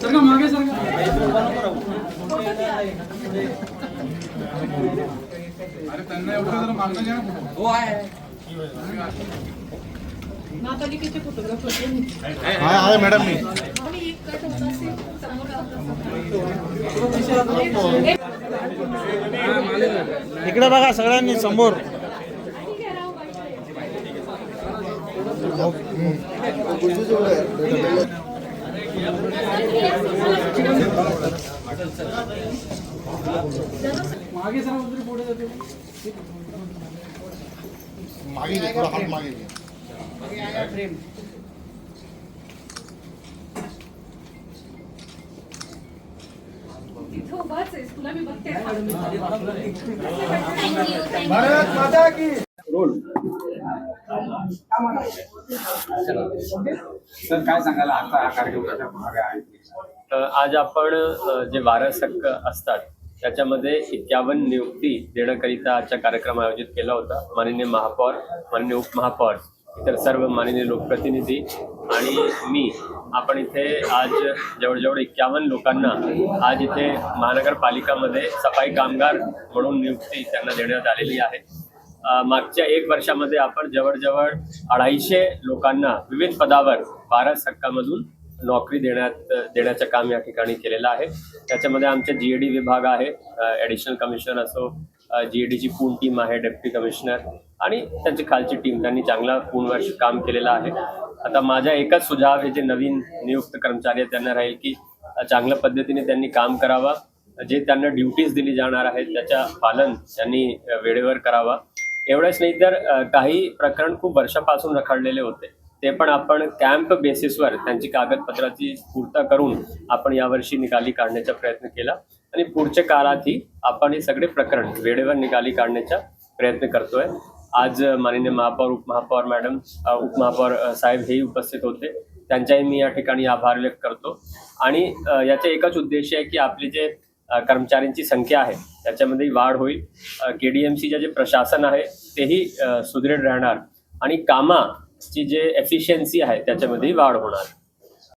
सरका मागे सरका अरे त्यांना एवढं जरा मागणं घ्या आहे मॅडम मी इकडे बघा सगळ्यांनी समोर. मागे सर पुढे जाते. मागे हात मागे. घे. इथं उभाच आहेस. तुला मी बघते. भारत माता की सर काय सांगायला आता हा कार्यक्रम कशा प्रकारे आहे. आज आपण जे वारस हक्क असतात त्याच्यामध्ये एक्क्यावन्न नियुक्ती देण्याकरिता आजचा कार्यक्रम आयोजित केला होता. माननीय महापौर माननीय उपमहापौर इतर सर्व माननीय लोकप्रतिनिधी आणि मी. आपण इथे आज जवळजवळ एक्क्यावन्न लोकांना आज इथे महानगरपालिकामध्ये सफाई कामगार म्हणून नियुक्ती त्यांना देण्यात आलेली आहे. मागच्या एक वर्षामध्ये आपण जवळजवळ अडीचशे लोकांना विविध पदावर भारत सरकारमधून नोकरी देण्यात देण्याचं काम या ठिकाणी केलेलं आहे. त्याच्यामध्ये आमचे जी ए डी विभाग आहे ॲडिशनल कमिशनर असो जी ए डीची पूर्ण टीम आहे डेप्युटी कमिशनर आणि त्यांची खालची टीम त्यांनी चांगला पूर्ण वर्ष काम केलेलं आहे. आता माझा एकच सुझाव हे जे नवीन नियुक्त कर्मचारी आहेत त्यांना राहील की चांगल्या पद्धतीने त्यांनी काम करावा. जे त्यांना ड्युटीज दिली जाणार आहेत त्याच्या पालन त्यांनी वेळेवर करावा. एवढंच नाही तर काही प्रकरण खूप वर्षापासून रखडलेले होते. ते पण आपण कॅम्प बेसिसवर त्यांची कागदपत्राची पूर्तता करून आपण यावर्षी निकाली काढण्याचा प्रयत्न केला. आणि पुढच्या काळातही आपण हे सगळे प्रकरण वेळेवर निकाली काढण्याचा प्रयत्न करतोय. आज माननीय महापौर उपमहापौर मॅडम उपमहापौर साहेब हेही उपस्थित होते. त्यांचाही मी या ठिकाणी आभार व्यक्त करतो. आणि याचा एकच उद्देश आहे की आपले जे कर्मचाऱ्यांची संख्या आहे. त्याच्यामध्ये वाढ होईल. के डी एम सीचं जे प्रशासन आहे तेही सुदृढ राहणार. आणि कामाची जे एफिशियन्सी आहे त्याच्यामध्येही वाढ होणार.